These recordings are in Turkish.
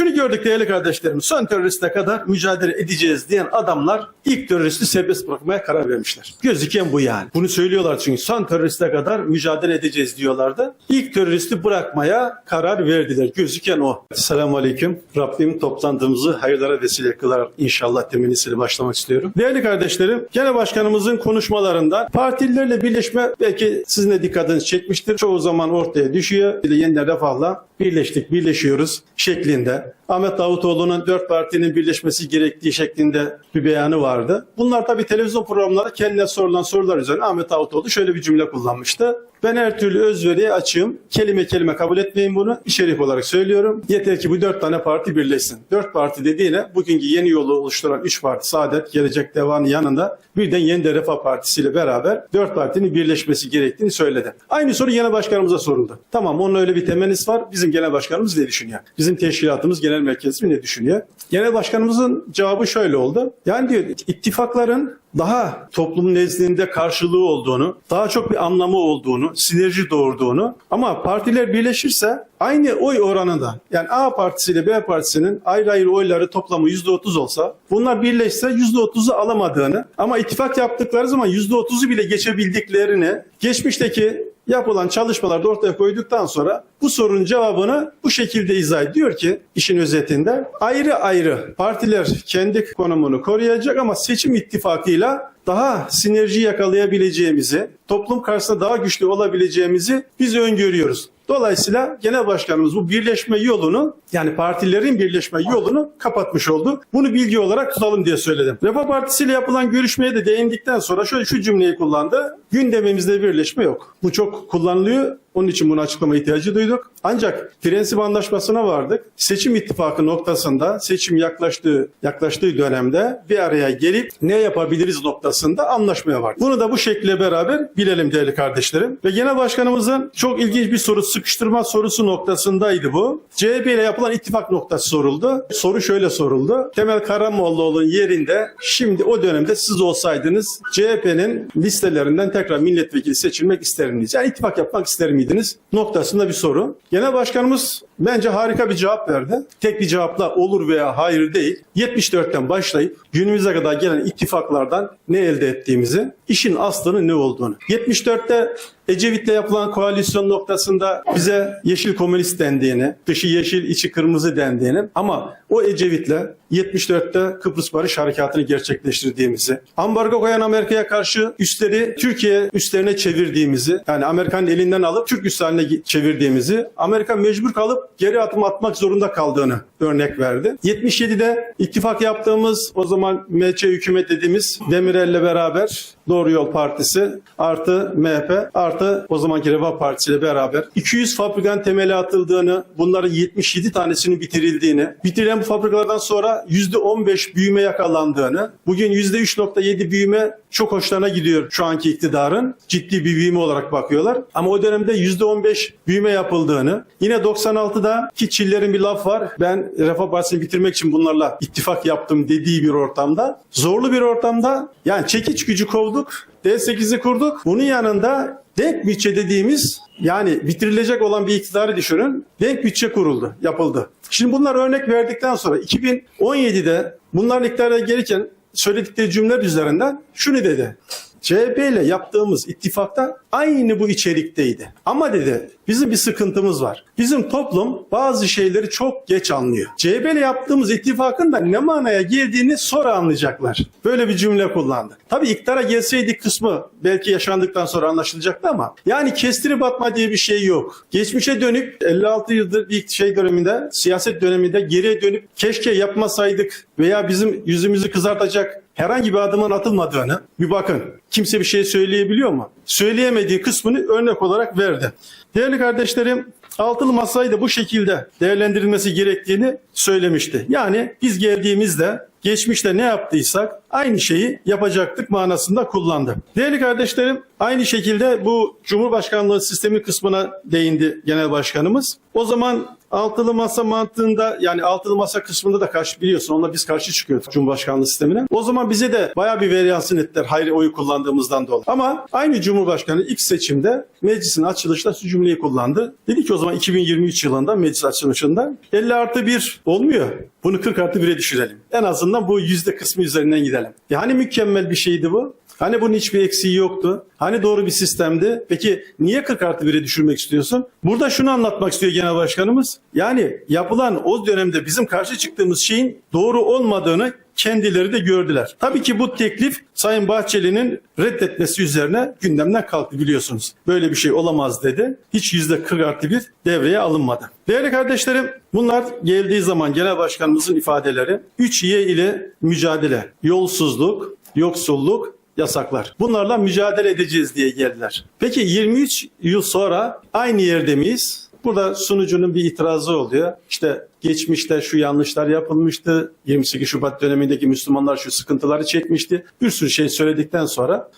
Şunu gördük değerli kardeşlerim. Son teröriste kadar mücadele edeceğiz diyen adamlar ilk teröristi serbest bırakmaya karar vermişler. Gözüken bu yani. Bunu söylüyorlar çünkü son teröriste kadar mücadele edeceğiz diyorlardı. İlk teröristi bırakmaya karar verdiler. Gözüken o. Selamun Aleyküm. Rabbim toplantımızı hayırlara vesile kılar inşallah temennisiyle başlamak istiyorum. Değerli kardeşlerim, Genel Başkanımızın konuşmalarında partililerle birleşme belki sizin de dikkatinizi çekmiştir. Çoğu zaman ortaya düşüyor. Bir de yeniden refahla birleştik, birleşiyoruz şeklinde. Ahmet Davutoğlu'nun dört partinin birleşmesi gerektiği şeklinde bir beyanı vardı. Bunlar tabii televizyon programları kendine sorulan sorular üzerine Ahmet Davutoğlu şöyle bir cümle kullanmıştı. Ben her türlü özveriye açığım. Kelime kelime kabul etmeyin bunu. İçerik olarak söylüyorum. Yeter ki bu dört tane parti birleşsin. Dört parti dediğine bugünkü yeni yolu oluşturan üç parti Saadet, Gelecek Deva'nın yanında birden Yeniden Refah Partisi ile beraber dört partinin birleşmesi gerektiğini söyledi. Aynı soru genel başkanımıza soruldu. Tamam onun öyle bir temennisi var. Bizim genel başkanımız ne düşünüyor? Bizim teşkilatımız genel merkezimiz ne düşünüyor? Genel başkanımızın cevabı şöyle oldu. Yani diyor ittifakların daha toplum nezdinde karşılığı olduğunu, daha çok bir anlamı olduğunu, sinerji doğurduğunu. Ama partiler birleşirse aynı oy oranında yani A partisi ile B partisinin ayrı ayrı oyları toplamı %30 olsa bunlar birleşse %30'u alamadığını ama ittifak yaptıkları zaman %30'u bile geçebildiklerini geçmişteki yapılan çalışmalarda ortaya koyduktan sonra bu sorunun cevabını bu şekilde izah ediyor ki işin özetinde ayrı ayrı partiler kendi konumunu koruyacak ama seçim ittifakıyla daha sinerji yakalayabileceğimizi, toplum karşısında daha güçlü olabileceğimizi biz öngörüyoruz. Dolayısıyla genel başkanımız bu birleşme yolunu yani partilerin birleşme yolunu kapatmış oldu. Bunu bilgi olarak tutalım diye söyledim. Refah Partisi ile yapılan görüşmeye de değindikten sonra şöyle şu cümleyi kullandı. Gündemimizde birleşme yok. Bu çok kullanılıyor. Onun için bunu açıklama ihtiyacı duyduk. Ancak prensip anlaşmasına vardık. Seçim ittifakı noktasında seçim yaklaştığı yaklaştığı dönemde bir araya gelip ne yapabiliriz noktasında anlaşmaya vardık. Bunu da bu şekilde beraber bilelim değerli kardeşlerim. Ve genel başkanımızın çok ilginç bir soru sıkıştırma sorusu noktasındaydı bu. CHP ile yapılan ittifak noktası soruldu. Soru şöyle soruldu. Temel Karamollaoğlu'nun yerinde şimdi o dönemde siz olsaydınız CHP'nin listelerinden tekrar milletvekili seçilmek ister miydiniz? Yani ittifak yapmak ister miydiniz? Noktasında bir soru. Genel başkanımız bence harika bir cevap verdi. Tek bir cevapla olur veya hayır değil. 74'ten başlayıp günümüze kadar gelen ittifaklardan ne elde ettiğimizi, işin aslının ne olduğunu. 74'te Ecevit'le yapılan koalisyon noktasında bize yeşil komünist dendiğini, dışı yeşil, içi kırmızı dendiğini ama o Ecevit'le 74'te Kıbrıs Barış Harekatı'nı gerçekleştirdiğimizi, ambargo koyan Amerika'ya karşı üstleri Türkiye üstlerine çevirdiğimizi, yani Amerika'nın elinden alıp Türk üssü haline çevirdiğimizi, Amerika mecbur kalıp geri adım atmak zorunda kaldığını örnek verdi. 77'de ittifak yaptığımız o zaman MÇ hükümet dediğimiz Demirel'le beraber Doğru Yol Partisi artı MHP artı o zamanki Refah Partisi ile beraber 200 fabrikanın temeli atıldığını, bunların 77 tanesinin bitirildiğini, bitirilen bu fabrikalardan sonra %15 büyüme yakalandığını, bugün %3.7 büyüme çok hoşlarına gidiyor şu anki iktidarın. Ciddi bir büyüme olarak bakıyorlar. Ama o dönemde %15 büyüme yapıldığını, yine 96'da ki Çiller'in bir laf var. Ben Refah Partisi'ni bitirmek için bunlarla ittifak yaptım dediği bir ortamda, zorlu bir ortamda yani çekiç gücü kovduk, D8'i kurduk. Bunun yanında denk bütçe dediğimiz yani bitirilecek olan bir iktidarı düşünün. Denk bütçe kuruldu, yapıldı. Şimdi bunlar örnek verdikten sonra 2017'de bunların iktidara gelirken söyledikleri cümleler üzerinden şunu dedi. CHP ile yaptığımız ittifakta aynı bu içerikteydi. Ama dedi bizim bir sıkıntımız var. Bizim toplum bazı şeyleri çok geç anlıyor. CHP ile yaptığımız ittifakın da ne manaya geldiğini sonra anlayacaklar. Böyle bir cümle kullandı. Tabii iktidara gelseydik kısmı belki yaşandıktan sonra anlaşılacaktı ama yani kestirip atma diye bir şey yok. Geçmişe dönüp 56 yıldır bir şey döneminde, siyaset döneminde geriye dönüp keşke yapmasaydık veya bizim yüzümüzü kızartacak herhangi bir adımın atılmadığını bir bakın. Kimse bir şey söyleyebiliyor mu? Söyleyemediği kısmını örnek olarak verdi. Değerli kardeşlerim, altılı masayı da bu şekilde değerlendirilmesi gerektiğini söylemişti. Yani biz geldiğimizde geçmişte ne yaptıysak aynı şeyi yapacaktık manasında kullandı. Değerli kardeşlerim aynı şekilde bu Cumhurbaşkanlığı sistemi kısmına değindi Genel Başkanımız. O zaman altılı masa mantığında yani altılı masa kısmında da karşı biliyorsun onunla biz karşı çıkıyorduk Cumhurbaşkanlığı sistemine. O zaman bize de bayağı bir veryansın ettiler hayri oyu kullandığımızdan dolayı. Ama aynı Cumhurbaşkanı ilk seçimde meclisin açılışında şu cümleyi kullandı. Dedi ki o zaman 2023 yılında meclis açılışında 50 artı 1 olmuyor. Bunu 40 artı 1'e düşürelim. En azından bu yüzde kısmı üzerinden gidelim. Yani mükemmel bir şeydi bu. Hani bunun hiçbir eksiği yoktu. Hani doğru bir sistemdi. Peki niye 40 artı 1'e düşürmek istiyorsun? Burada şunu anlatmak istiyor Genel Başkanımız. Yani yapılan o dönemde bizim karşı çıktığımız şeyin doğru olmadığını kendileri de gördüler. Tabii ki bu teklif Sayın Bahçeli'nin reddetmesi üzerine gündemden kalktı biliyorsunuz. Böyle bir şey olamaz dedi. Hiç yüzde 40 artı bir devreye alınmadı. Değerli kardeşlerim bunlar geldiği zaman Genel Başkanımızın ifadeleri 3 Y ile mücadele, yolsuzluk, yoksulluk, yasaklar. Bunlarla mücadele edeceğiz diye geldiler. Peki 23 yıl sonra aynı yerde miyiz? Burada sunucunun bir itirazı oluyor. İşte geçmişte şu yanlışlar yapılmıştı. 28 Şubat dönemindeki Müslümanlar şu sıkıntıları çekmişti. Bir sürü şey söyledikten sonra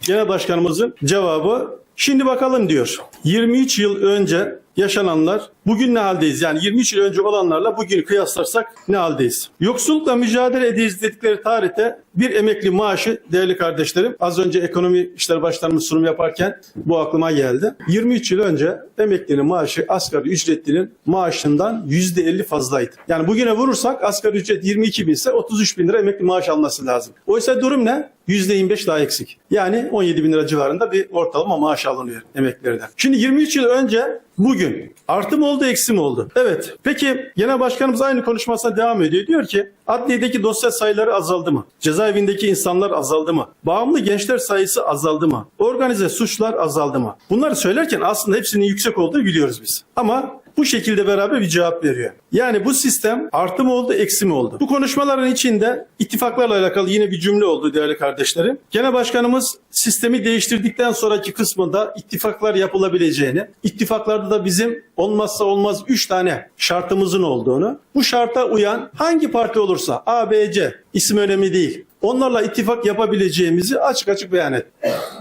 Genel Başkanımızın cevabı şimdi bakalım diyor. 23 yıl önce yaşananlar bugün ne haldeyiz? Yani 23 yıl önce olanlarla bugün kıyaslarsak ne haldeyiz? Yoksullukla mücadele edeceğiz dedikleri tarihte bir emekli maaşı değerli kardeşlerim az önce ekonomi işleri başkanımız sunum yaparken bu aklıma geldi. 23 yıl önce emeklinin maaşı asgari ücretlinin maaşından %50 fazlaydı. Yani bugüne vurursak asgari ücret 22 bin ise 33 bin lira emekli maaş alması lazım. Oysa durum ne? %25 daha eksik. Yani 17 bin lira civarında bir ortalama maaş alınıyor emeklilerden. Şimdi 23 yıl önce bugün artı mı oldu eksi mi oldu? Evet. Peki Genel Başkanımız aynı konuşmasına devam ediyor. Diyor ki adliyedeki dosya sayıları azaldı mı? Cezaevindeki insanlar azaldı mı? Bağımlı gençler sayısı azaldı mı? Organize suçlar azaldı mı? Bunları söylerken aslında hepsinin yüksek olduğunu biliyoruz biz. Ama bu şekilde beraber bir cevap veriyor. Yani bu sistem artı mı oldu, eksi mi oldu? Bu konuşmaların içinde ittifaklarla alakalı yine bir cümle oldu değerli kardeşlerim. Genel Başkanımız sistemi değiştirdikten sonraki kısmında ittifaklar yapılabileceğini, ittifaklarda da bizim olmazsa olmaz 3 tane şartımızın olduğunu, bu şarta uyan hangi parti olursa A, B, C isim önemli değil. Onlarla ittifak yapabileceğimizi açık açık beyan et.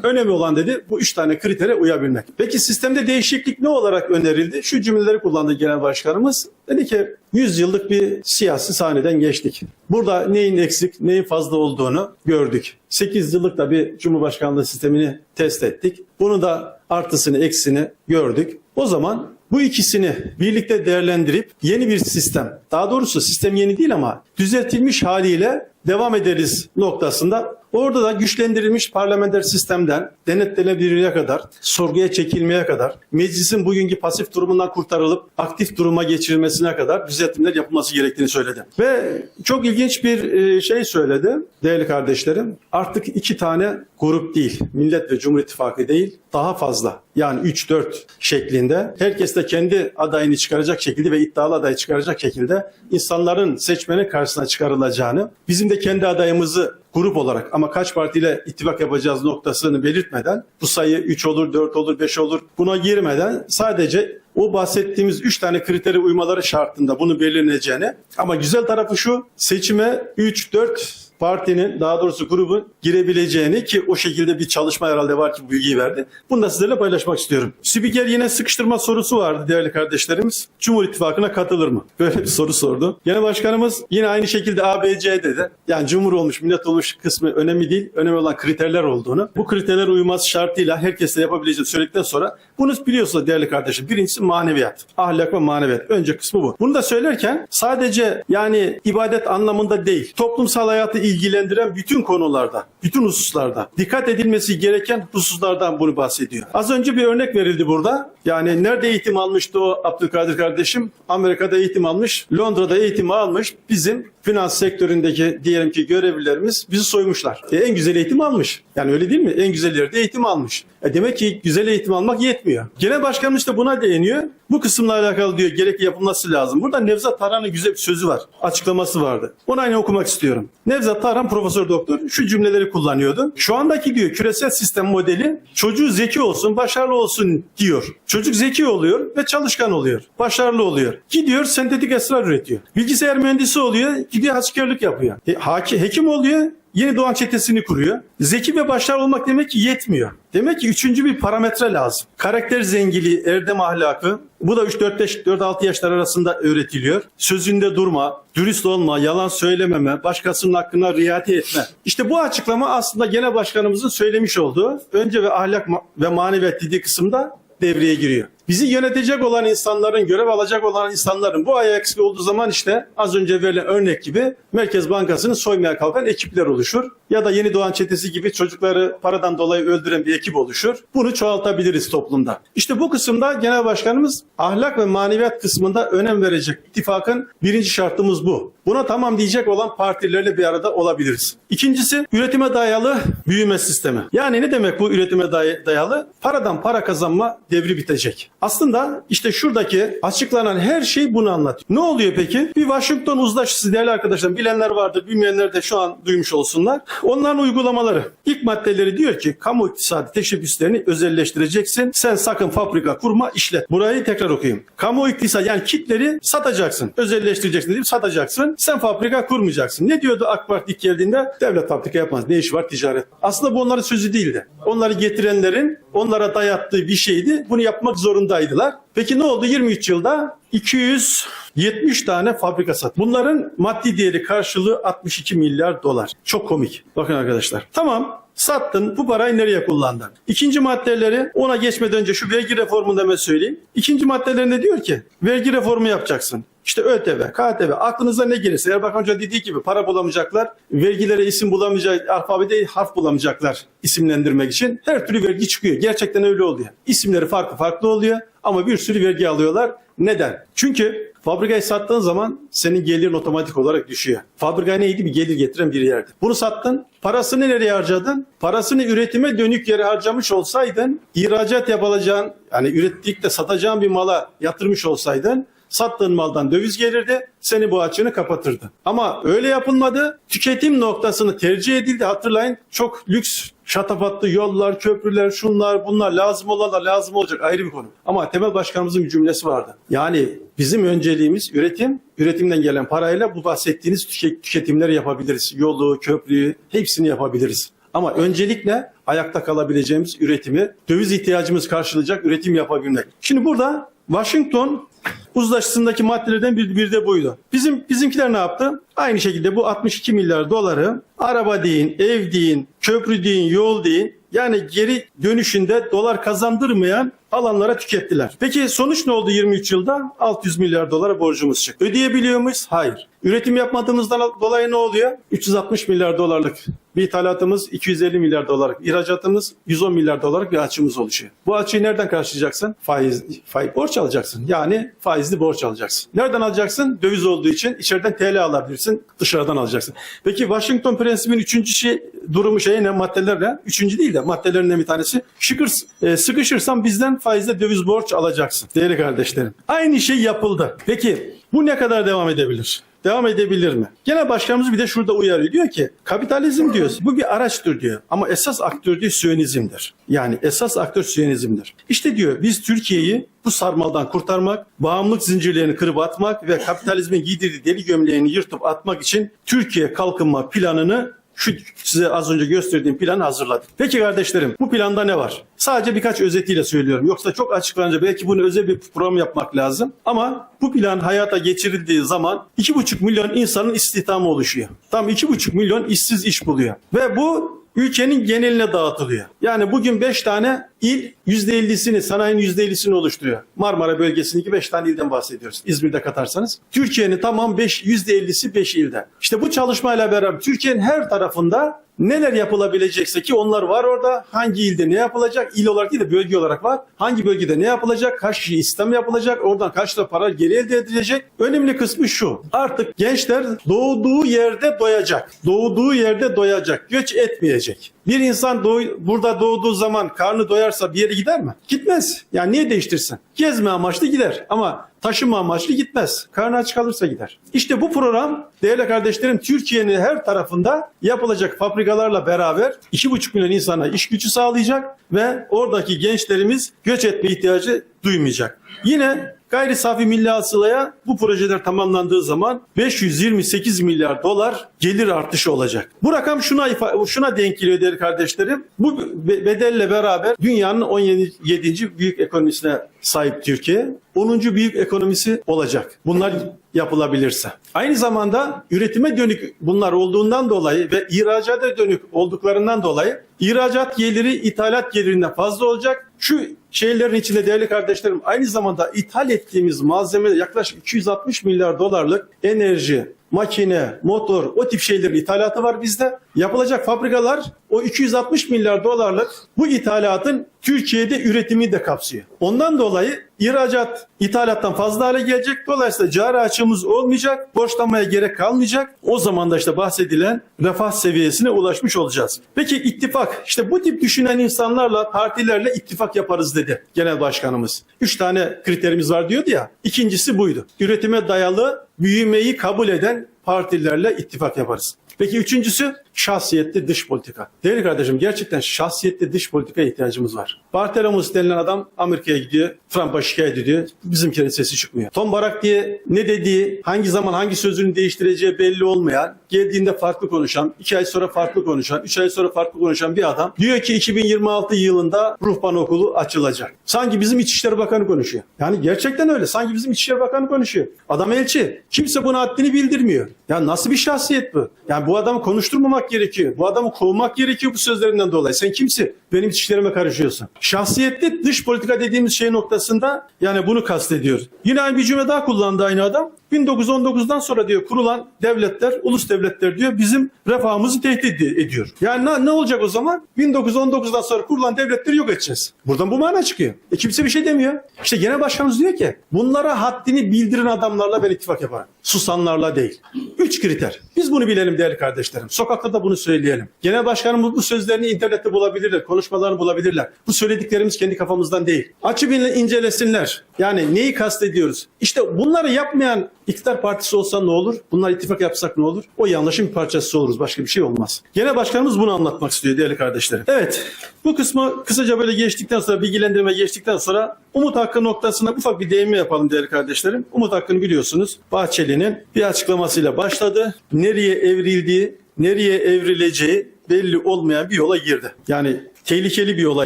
Önemli olan dedi bu üç tane kritere uyabilmek. Peki sistemde değişiklik ne olarak önerildi? Şu cümleleri kullandı Genel Başkanımız. Dedi ki 100 yıllık bir siyasi sahneden geçtik. Burada neyin eksik, neyin fazla olduğunu gördük. 8 yıllık da bir Cumhurbaşkanlığı sistemini test ettik. Bunu da artısını, eksini gördük. O zaman bu ikisini birlikte değerlendirip yeni bir sistem, daha doğrusu sistem yeni değil ama düzeltilmiş haliyle devam ederiz noktasında Orada da güçlendirilmiş parlamenter sistemden denetlenebilirliğe kadar, sorguya çekilmeye kadar, meclisin bugünkü pasif durumundan kurtarılıp aktif duruma geçirilmesine kadar düzeltimler yapılması gerektiğini söyledi. Ve çok ilginç bir e, şey söyledi değerli kardeşlerim. Artık iki tane grup değil, Millet ve Cumhur İttifakı değil, daha fazla. Yani 3-4 şeklinde herkes de kendi adayını çıkaracak şekilde ve iddialı adayı çıkaracak şekilde insanların seçmenin karşısına çıkarılacağını, bizim de kendi adayımızı grup olarak ama kaç partiyle ittifak yapacağız noktasını belirtmeden bu sayı 3 olur, 4 olur, 5 olur buna girmeden sadece o bahsettiğimiz 3 tane kritere uymaları şartında bunu belirleneceğini ama güzel tarafı şu seçime 3, 4 partinin daha doğrusu grubun girebileceğini ki o şekilde bir çalışma herhalde var ki bu bilgiyi verdi. Bunu da sizlerle paylaşmak istiyorum. Spiker yine sıkıştırma sorusu vardı değerli kardeşlerimiz. Cumhur İttifakı'na katılır mı? Böyle bir soru sordu. Genel Başkanımız yine aynı şekilde ABC dedi. Yani Cumhur olmuş, millet olmuş kısmı önemli değil. Önemli olan kriterler olduğunu. Bu kriterler uyması şartıyla herkesle yapabileceğini söyledikten sonra bunu biliyorsunuz değerli kardeşim. Birincisi maneviyat. Ahlak ve maneviyat. Önce kısmı bu. Bunu da söylerken sadece yani ibadet anlamında değil. Toplumsal hayatı ilgilendiren bütün konularda, bütün hususlarda dikkat edilmesi gereken hususlardan bunu bahsediyor. Az önce bir örnek verildi burada. Yani nerede eğitim almıştı o Abdülkadir kardeşim? Amerika'da eğitim almış, Londra'da eğitim almış. Bizim finans sektöründeki diyelim ki görevlilerimiz bizi soymuşlar. E, en güzel eğitim almış. Yani öyle değil mi? En güzel yerde eğitim almış. E, demek ki güzel eğitim almak yetmiyor. Genel başkanımız da buna değiniyor. Bu kısımla alakalı diyor gerekli yapılması lazım. Burada Nevzat Tarhan'ın güzel bir sözü var. Açıklaması vardı. Onu aynı okumak istiyorum. Nevzat Tarhan profesör doktor şu cümleleri kullanıyordu. Şu andaki diyor küresel sistem modeli çocuğu zeki olsun, başarılı olsun diyor. Çocuk zeki oluyor ve çalışkan oluyor. Başarılı oluyor. Gidiyor sentetik esrar üretiyor. Bilgisayar mühendisi oluyor, gidiyor askerlik yapıyor. E, haki, hekim oluyor, Yeni doğan çetesini kuruyor. Zeki ve başarılı olmak demek ki yetmiyor. Demek ki üçüncü bir parametre lazım. Karakter zenginliği, erdem ahlakı, Bu da 3-4-6 yaşlar arasında öğretiliyor. Sözünde durma, dürüst olma, yalan söylememe, başkasının hakkına riayet etme. İşte bu açıklama aslında genel başkanımızın söylemiş olduğu önce ve ahlak ve maneviyat dediği kısımda devreye giriyor. Bizi yönetecek olan insanların, görev alacak olan insanların bu ayağı eksik olduğu zaman işte az önce verilen örnek gibi Merkez Bankası'nı soymaya kalkan ekipler oluşur. Ya da yeni doğan çetesi gibi çocukları paradan dolayı öldüren bir ekip oluşur. Bunu çoğaltabiliriz toplumda. İşte bu kısımda Genel Başkanımız ahlak ve maneviyat kısmında önem verecek. İttifakın birinci şartımız bu. Buna tamam diyecek olan partilerle bir arada olabiliriz. İkincisi üretime dayalı büyüme sistemi. Yani ne demek bu üretime day- dayalı? Paradan para kazanma devri bitecek. Aslında işte şuradaki açıklanan her şey bunu anlatıyor. Ne oluyor peki? Bir Washington uzlaşısı değerli arkadaşlar bilenler vardır bilmeyenler de şu an duymuş olsunlar. Onların uygulamaları. İlk maddeleri diyor ki kamu iktisadi teşebbüslerini özelleştireceksin. Sen sakın fabrika kurma işlet. Burayı tekrar okuyayım. Kamu iktisadi yani kitleri satacaksın. Özelleştireceksin deyip satacaksın. Sen fabrika kurmayacaksın. Ne diyordu AK Parti ilk geldiğinde? Devlet fabrika yapmaz. Ne işi var ticaret. Aslında bu onların sözü değildi. Onları getirenlerin onlara dayattığı bir şeydi. Bunu yapmak zorundaydılar. Peki ne oldu 23 yılda? 270 tane fabrika sat. Bunların maddi değeri karşılığı 62 milyar dolar. Çok komik. Bakın arkadaşlar. Tamam sattın bu parayı nereye kullandın? İkinci maddeleri ona geçmeden önce şu vergi reformunu hemen söyleyeyim. İkinci maddelerinde diyor ki vergi reformu yapacaksın. İşte ÖTV, KTV aklınıza ne gelirse Erbakan Hoca dediği gibi para bulamayacaklar. Vergilere isim bulamayacak, alfabede harf bulamayacaklar isimlendirmek için. Her türlü vergi çıkıyor. Gerçekten öyle oluyor. İsimleri farklı farklı oluyor ama bir sürü vergi alıyorlar. Neden? Çünkü fabrikayı sattığın zaman senin gelirin otomatik olarak düşüyor. Fabrika neydi? Bir gelir getiren bir yerdi. Bunu sattın. Parasını nereye harcadın? Parasını üretime dönük yere harcamış olsaydın, ihracat yapılacağın, yani ürettik de satacağın bir mala yatırmış olsaydın, sattığın maldan döviz gelirdi, seni bu açığını kapatırdı. Ama öyle yapılmadı. Tüketim noktasını tercih edildi. Hatırlayın çok lüks şatafatlı yollar, köprüler, şunlar, bunlar lazım olanlar lazım olacak ayrı bir konu. Ama Temel Başkanımızın bir cümlesi vardı. Yani bizim önceliğimiz üretim, üretimden gelen parayla bu bahsettiğiniz tüke- tüketimleri yapabiliriz. Yolu, köprüyü hepsini yapabiliriz. Ama öncelikle ayakta kalabileceğimiz üretimi, döviz ihtiyacımız karşılayacak üretim yapabilmek. Şimdi burada Washington uzlaşısındaki maddelerden bir, bir de buydu. Bizim bizimkiler ne yaptı? Aynı şekilde bu 62 milyar doları araba deyin, ev deyin, köprü deyin, yol deyin yani geri dönüşünde dolar kazandırmayan alanlara tükettiler. Peki sonuç ne oldu 23 yılda? 600 milyar dolara borcumuz çıktı. Ödeyebiliyor muyuz? Hayır. Üretim yapmadığımızdan dolayı ne oluyor? 360 milyar dolarlık ithalatımız 250 milyar dolarlık, ihracatımız 110 milyar dolarlık bir açığımız oluşuyor. Bu açığı nereden karşılayacaksın? Faiz, faiz borç alacaksın. Yani faizli borç alacaksın. Nereden alacaksın? Döviz olduğu için içeriden TL alabilirsin, dışarıdan alacaksın. Peki Washington prensibinin üçüncü şey, durumu şey ne? Maddeler ne? Üçüncü değil de maddelerinden bir tanesi. Şıkır, e, sıkışırsan bizden faizle döviz borç alacaksın. Değerli kardeşlerim. Aynı şey yapıldı. Peki bu ne kadar devam edebilir? Devam edebilir mi? Genel başkanımız bir de şurada uyarıyor. Diyor ki kapitalizm diyor bu bir araçtır diyor. Ama esas aktör diyor Siyonizm'dir. Yani esas aktör Siyonizm'dir. İşte diyor biz Türkiye'yi bu sarmaldan kurtarmak, bağımlılık zincirlerini kırıp atmak ve kapitalizmin giydirdiği deli gömleğini yırtıp atmak için Türkiye kalkınma planını şu size az önce gösterdiğim planı hazırladık. Peki kardeşlerim bu planda ne var? Sadece birkaç özetiyle söylüyorum. Yoksa çok açıklanınca belki bunu özel bir program yapmak lazım. Ama bu plan hayata geçirildiği zaman 2,5 milyon insanın istihdamı oluşuyor. Tam 2,5 milyon işsiz iş buluyor. Ve bu ülkenin geneline dağıtılıyor. Yani bugün 5 tane il %50'sini, sanayinin %50'sini oluşturuyor. Marmara bölgesindeki 5 tane ilden bahsediyoruz. İzmir'de katarsanız. Türkiye'nin tamam 5, %50'si 5 ilde. İşte bu çalışmayla beraber Türkiye'nin her tarafında neler yapılabilecekse ki onlar var orada. Hangi ilde ne yapılacak? İl olarak değil de bölge olarak var. Hangi bölgede ne yapılacak? Kaç kişi istihdam yapılacak? Oradan kaç lira para geri elde edilecek? Önemli kısmı şu. Artık gençler doğduğu yerde doyacak. Doğduğu yerde doyacak. Göç etmeyecek. Bir insan doğ- burada doğduğu zaman karnı doyarsa bir yere gider mi? Gitmez. Yani niye değiştirsin? Gezme amaçlı gider ama taşıma amaçlı gitmez. Karnı aç kalırsa gider. İşte bu program değerli kardeşlerim Türkiye'nin her tarafında yapılacak fabrikalarla beraber 2,5 milyon insana iş gücü sağlayacak ve oradaki gençlerimiz göç etme ihtiyacı duymayacak. Yine Gayri safi milli hasılaya bu projeler tamamlandığı zaman 528 milyar dolar gelir artışı olacak. Bu rakam şuna şuna denk geliyor değerli kardeşlerim. Bu be- bedelle beraber dünyanın 17. büyük ekonomisine sahip Türkiye 10. büyük ekonomisi olacak. Bunlar yapılabilirse. Aynı zamanda üretime dönük bunlar olduğundan dolayı ve ihracata dönük olduklarından dolayı ihracat geliri ithalat gelirinden fazla olacak. Şu şeylerin içinde değerli kardeşlerim aynı zamanda ithal ettiğimiz malzeme yaklaşık 260 milyar dolarlık enerji, makine, motor o tip şeylerin ithalatı var bizde. Yapılacak fabrikalar o 260 milyar dolarlık bu ithalatın Türkiye'de üretimi de kapsıyor. Ondan dolayı ihracat ithalattan fazla hale gelecek. Dolayısıyla cari açığımız olmayacak. Borçlanmaya gerek kalmayacak. O zaman da işte bahsedilen refah seviyesine ulaşmış olacağız. Peki ittifak. işte bu tip düşünen insanlarla, partilerle ittifak yaparız dedi genel başkanımız. Üç tane kriterimiz var diyordu ya. İkincisi buydu. Üretime dayalı büyümeyi kabul eden partilerle ittifak yaparız. Peki üçüncüsü şahsiyetli dış politika. Değerli kardeşim gerçekten şahsiyetli dış politika ihtiyacımız var. Bartolomeus denilen adam Amerika'ya gidiyor. Trump'a şikayet ediyor. Bizimkinin sesi çıkmıyor. Tom Barak diye ne dediği, hangi zaman hangi sözünü değiştireceği belli olmayan, geldiğinde farklı konuşan, iki ay sonra farklı konuşan, üç ay sonra farklı konuşan bir adam diyor ki 2026 yılında ruhban okulu açılacak. Sanki bizim İçişleri Bakanı konuşuyor. Yani gerçekten öyle. Sanki bizim İçişleri Bakanı konuşuyor. Adam elçi. Kimse buna haddini bildirmiyor. Ya nasıl bir şahsiyet bu? Yani bu adamı konuşturmamak gerekiyor. Bu adamı kovmak gerekiyor bu sözlerinden dolayı. Sen kimsin? Benim içişlerime karışıyorsun. Şahsiyetli dış politika dediğimiz şey noktasında yani bunu kastediyor. Yine aynı bir cümle daha kullandı aynı adam. 1919'dan sonra diyor kurulan devletler, ulus devletler diyor bizim refahımızı tehdit ediyor. Yani ne, ne olacak o zaman? 1919'dan sonra kurulan devletleri yok edeceğiz. Buradan bu mana çıkıyor. E kimse bir şey demiyor. İşte genel başkanımız diyor ki bunlara haddini bildiren adamlarla ben ittifak yaparım. Susanlarla değil. Üç kriter. Biz bunu bilelim değerli kardeşlerim. Sokakta da bunu söyleyelim. Genel başkanımız bu sözlerini internette bulabilirler. Konuşmalarını bulabilirler. Bu söylediklerimiz kendi kafamızdan değil. İnle- incelesinler. Yani neyi kastediyoruz? İşte bunları yapmayan iktidar partisi olsa ne olur? Bunlar ittifak yapsak ne olur? O yanlışın bir parçası oluruz. Başka bir şey olmaz. Genel başkanımız bunu anlatmak istiyor değerli kardeşlerim. Evet. Bu kısmı kısaca böyle geçtikten sonra bilgilendirme geçtikten sonra Umut Hakkı noktasına ufak bir değinme yapalım değerli kardeşlerim. Umut Hakkı'nı biliyorsunuz. Bahçeli'nin bir açıklamasıyla başladı. Nereye evrildiği, nereye evrileceği belli olmayan bir yola girdi. Yani tehlikeli bir yola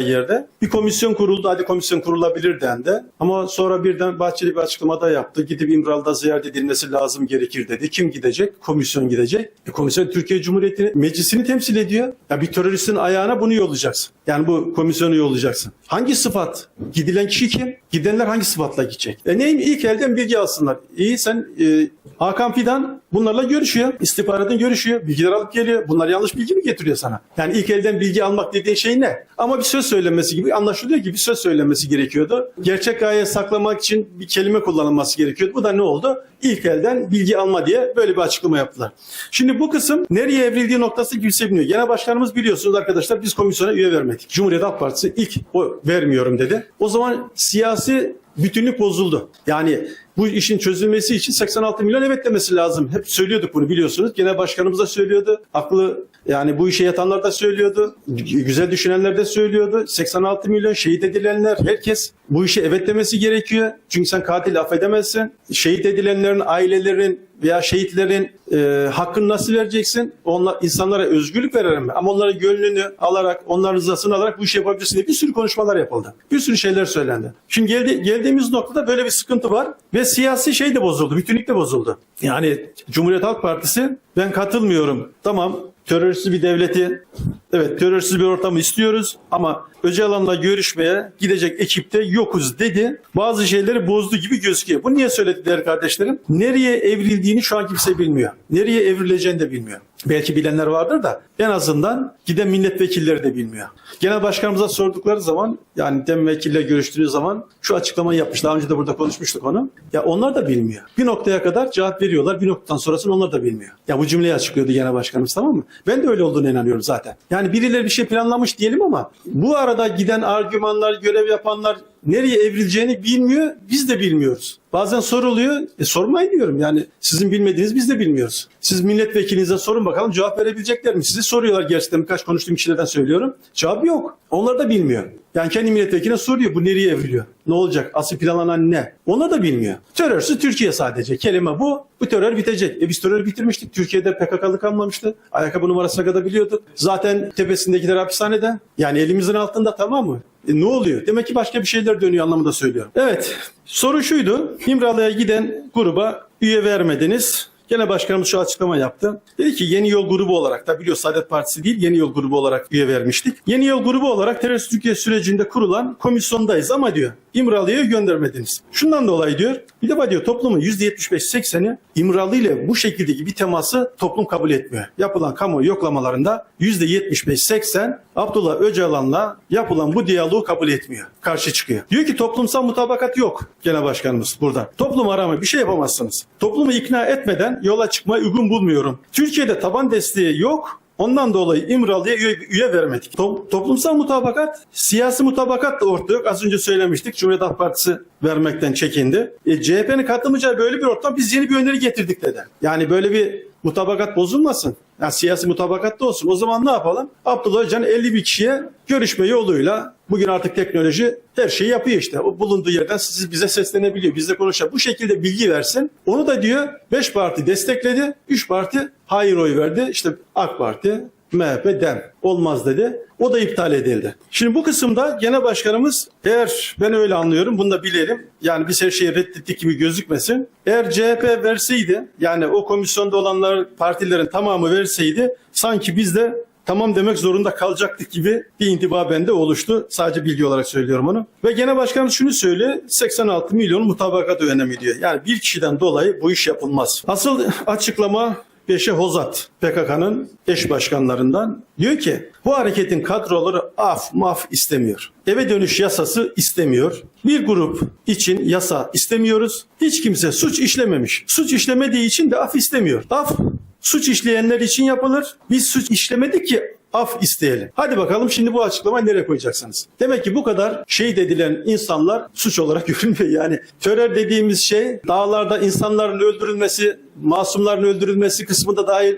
girdi. Bir komisyon kuruldu. Hadi komisyon kurulabilir dendi. Ama sonra birden Bahçeli bir açıklamada yaptı. Gidip İmralı'da ziyaret edilmesi lazım gerekir dedi. Kim gidecek? Komisyon gidecek. E komisyon Türkiye Cumhuriyeti meclisini temsil ediyor. Ya bir teröristin ayağına bunu yollayacaksın. Yani bu komisyonu yollayacaksın. Hangi sıfat? Gidilen kişi kim? Gidenler hangi sıfatla gidecek? E neyim? İlk elden bilgi alsınlar. İyi sen e, Hakan Fidan bunlarla görüşüyor. İstihbaratın görüşüyor. Bilgiler alıp geliyor. Bunlar yanlış bilgi mi getiriyor sana? Yani ilk elden bilgi almak dediğin şey ne? Ama bir söz söylenmesi gibi anlaşılıyor ki bir söz söylenmesi gerekiyordu. Gerçek gaye saklamak için bir kelime kullanılması gerekiyordu. Bu da ne oldu? İlk elden bilgi alma diye böyle bir açıklama yaptılar. Şimdi bu kısım nereye evrildiği noktası kimse bilmiyor. Genel başkanımız biliyorsunuz arkadaşlar biz komisyona üye vermedik. Cumhuriyet Halk Partisi ilk o vermiyorum dedi. O zaman siyasi bütünlük bozuldu. Yani bu işin çözülmesi için 86 milyon evet demesi lazım. Hep söylüyorduk bunu biliyorsunuz. Genel başkanımız da söylüyordu. Aklı yani bu işe yatanlar da söylüyordu. Güzel düşünenler de söylüyordu. 86 milyon şehit edilenler herkes bu işe evet demesi gerekiyor. Çünkü sen katil affedemezsin. Şehit edilenlerin ailelerin veya şehitlerin e, hakkını nasıl vereceksin? Onlar insanlara özgürlük verelim ama onlara gönlünü alarak, onların rızasını alarak bu işi yapabilirsin diye bir sürü konuşmalar yapıldı. Bir sürü şeyler söylendi. Şimdi geldi, geldiğimiz noktada böyle bir sıkıntı var ve siyasi şey de bozuldu, bütünlük de bozuldu. Yani Cumhuriyet Halk Partisi ben katılmıyorum. Tamam teröristsiz bir devleti, evet teröristsiz bir ortamı istiyoruz ama Öcalan'la görüşmeye gidecek ekipte yokuz dedi. Bazı şeyleri bozdu gibi gözüküyor. Bu niye söyledi değerli kardeşlerim? Nereye evrildiğini şu an kimse bilmiyor. Nereye evrileceğini de bilmiyor. Belki bilenler vardır da en azından giden milletvekilleri de bilmiyor. Genel başkanımıza sordukları zaman yani dem vekille görüştüğü zaman şu açıklamayı yapmış. Daha önce de burada konuşmuştuk onu. Ya onlar da bilmiyor. Bir noktaya kadar cevap veriyorlar. Bir noktadan sonrasını onlar da bilmiyor. Ya bu cümleyi açıklıyordu genel başkanımız tamam mı? Ben de öyle olduğunu inanıyorum zaten. Yani birileri bir şey planlamış diyelim ama bu arada giden argümanlar, görev yapanlar nereye evrileceğini bilmiyor, biz de bilmiyoruz. Bazen soruluyor, e sormayın diyorum yani sizin bilmediğiniz biz de bilmiyoruz. Siz milletvekilinize sorun bakalım cevap verebilecekler mi? Sizi soruyorlar gerçekten birkaç konuştuğum kişilerden söylüyorum. Cevap yok. Onlar da bilmiyor. Yani kendi milletvekiline soruyor bu nereye evriliyor? Ne olacak? Asıl planlanan ne? Onlar da bilmiyor. Terörsüz Türkiye sadece. Kelime bu. Bu terör bitecek. E biz terör bitirmiştik. Türkiye'de PKK'lı kalmamıştı. Ayakkabı numarasına kadar biliyorduk. Zaten tepesindekiler hapishanede. Yani elimizin altında tamam mı? E ne oluyor? Demek ki başka bir şeyler dönüyor anlamında söylüyorum. Evet. Soru şuydu. İmralı'ya giden gruba üye vermediniz. Gene başkanımız şu açıklama yaptı. Dedi ki Yeni Yol grubu olarak da biliyor Saadet Partisi değil Yeni Yol grubu olarak üye vermiştik. Yeni Yol grubu olarak terörist Türkiye sürecinde kurulan komisyondayız ama diyor İmralı'ya göndermediniz. Şundan dolayı diyor bir defa diyor toplumun %75-80'i İmralı ile bu şekildeki bir teması toplum kabul etmiyor. Yapılan kamu yoklamalarında %75-80 Abdullah Öcalan'la yapılan bu diyaloğu kabul etmiyor. Karşı çıkıyor. Diyor ki toplumsal mutabakat yok gene başkanımız burada. Toplum arama bir şey yapamazsınız. Toplumu ikna etmeden yola çıkmayı uygun bulmuyorum. Türkiye'de taban desteği yok. Ondan dolayı İmralı'ya üye, üye vermedik. To- toplumsal mutabakat, siyasi mutabakat da ortada yok. Az önce söylemiştik. Cumhuriyet Halk Partisi vermekten çekindi. E, CHP'nin katılmayacağı böyle bir ortam biz yeni bir öneri getirdik dedi. Yani böyle bir mutabakat bozulmasın. Yani siyasi mutabakat da olsun. O zaman ne yapalım? Abdullah Öcalan 50 bin kişiye görüşme yoluyla bugün artık teknoloji her şeyi yapıyor işte. O bulunduğu yerden siz bize seslenebiliyor. Bizle konuşuyor. Bu şekilde bilgi versin. Onu da diyor 5 parti destekledi. 3 parti hayır oy verdi. İşte AK Parti, MHP, DEM olmaz dedi. O da iptal edildi. Şimdi bu kısımda gene başkanımız eğer ben öyle anlıyorum bunu da bilelim. Yani biz her şeyi reddettik gibi gözükmesin. Eğer CHP verseydi yani o komisyonda olanlar partilerin tamamı verseydi sanki biz de tamam demek zorunda kalacaktık gibi bir intiba bende oluştu. Sadece bilgi olarak söylüyorum onu. Ve gene başkanım şunu söyle 86 milyon mutabakat önemi diyor. Yani bir kişiden dolayı bu iş yapılmaz. Asıl açıklama Beşe Hozat PKK'nın eş başkanlarından diyor ki bu hareketin kadroları af maf istemiyor. Eve dönüş yasası istemiyor. Bir grup için yasa istemiyoruz. Hiç kimse suç işlememiş. Suç işlemediği için de af istemiyor. Af suç işleyenler için yapılır. Biz suç işlemedik ki af isteyelim. Hadi bakalım şimdi bu açıklamayı nereye koyacaksınız? Demek ki bu kadar şehit edilen insanlar suç olarak görünmüyor. Yani terör dediğimiz şey dağlarda insanların öldürülmesi, masumların öldürülmesi kısmında dahil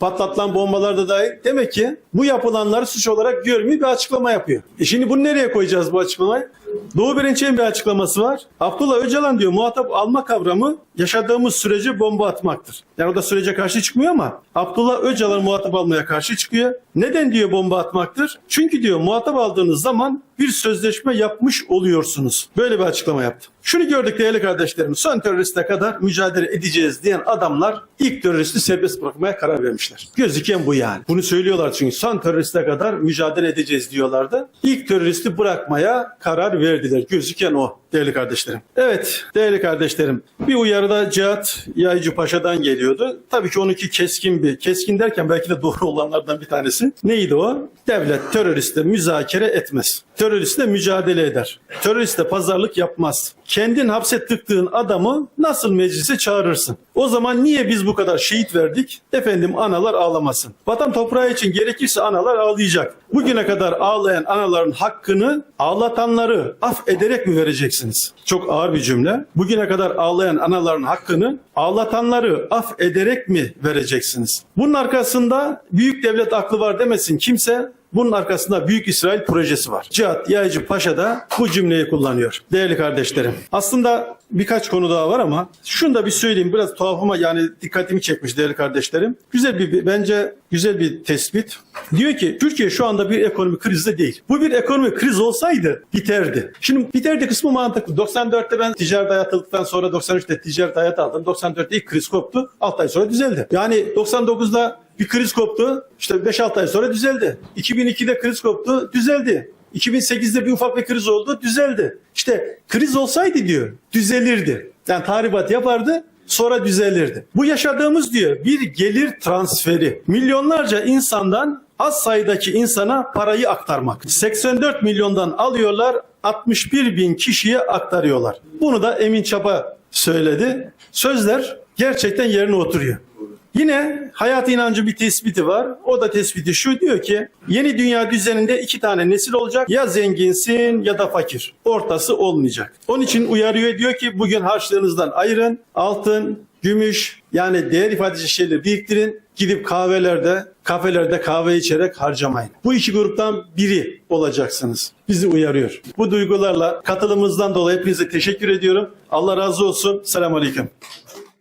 patlatılan bombalar da dahil. Demek ki bu yapılanları suç olarak görmüyor bir açıklama yapıyor. E şimdi bunu nereye koyacağız bu açıklamayı? Doğu Birinç'in bir açıklaması var. Abdullah Öcalan diyor muhatap alma kavramı yaşadığımız sürece bomba atmaktır. Yani o da sürece karşı çıkmıyor ama Abdullah Öcalan muhatap almaya karşı çıkıyor. Neden diyor bomba atmaktır? Çünkü diyor muhatap aldığınız zaman bir sözleşme yapmış oluyorsunuz. Böyle bir açıklama yaptı. Şunu gördük değerli kardeşlerim. Son teröriste kadar mücadele edeceğiz diyen adamlar ilk teröristi serbest bırakmaya karar vermişler. Gözüken bu yani. Bunu söylüyorlar çünkü son teröriste kadar mücadele edeceğiz diyorlardı. İlk teröristi bırakmaya karar verdiler. Gözüken o değerli kardeşlerim. Evet değerli kardeşlerim bir uyarı da Cihat Yaycı Paşa'dan geliyordu. Tabii ki onunki keskin bir, keskin derken belki de doğru olanlardan bir tanesi. Neydi o? Devlet teröristle müzakere etmez. Teröristle mücadele eder. Teröristle pazarlık yapmaz. Kendin hapse tıktığın adamı nasıl meclise çağırırsın? O zaman niye biz bu kadar şehit verdik? Efendim analar ağlamasın. Vatan toprağı için gerekirse analar ağlayacak. Bugüne kadar ağlayan anaların hakkını ağlatanları af ederek mi vereceksiniz? Çok ağır bir cümle. Bugüne kadar ağlayan anaların hakkını ağlatanları af ederek mi vereceksiniz? Bunun arkasında büyük devlet aklı var demesin kimse. Bunun arkasında Büyük İsrail projesi var. Cihat Yaycı Paşa da bu cümleyi kullanıyor. Değerli kardeşlerim. Aslında birkaç konu daha var ama şunu da bir söyleyeyim. Biraz tuhafıma yani dikkatimi çekmiş değerli kardeşlerim. Güzel bir bence güzel bir tespit. Diyor ki Türkiye şu anda bir ekonomik krizde değil. Bu bir ekonomik kriz olsaydı biterdi. Şimdi biterdi kısmı mantıklı. 94'te ben ticaret hayatılıktan sonra 93'te ticaret hayatı aldım. 94'te ilk kriz koptu. 6 ay sonra düzeldi. Yani 99'da bir kriz koptu. İşte 5-6 ay sonra düzeldi. 2002'de kriz koptu, düzeldi. 2008'de bir ufak bir kriz oldu, düzeldi. İşte kriz olsaydı diyor, düzelirdi. Yani tahribat yapardı, sonra düzelirdi. Bu yaşadığımız diyor bir gelir transferi. Milyonlarca insandan az sayıdaki insana parayı aktarmak. 84 milyondan alıyorlar, 61 bin kişiye aktarıyorlar. Bunu da Emin Çapa söyledi. Sözler gerçekten yerine oturuyor. Yine hayat inancı bir tespiti var. O da tespiti şu diyor ki yeni dünya düzeninde iki tane nesil olacak. Ya zenginsin ya da fakir. Ortası olmayacak. Onun için uyarıyor diyor ki bugün harçlığınızdan ayırın. Altın, gümüş yani değer ifade edici şeyleri biriktirin. Gidip kahvelerde, kafelerde kahve içerek harcamayın. Bu iki gruptan biri olacaksınız. Bizi uyarıyor. Bu duygularla katılımınızdan dolayı hepinize teşekkür ediyorum. Allah razı olsun. Selamun Aleyküm.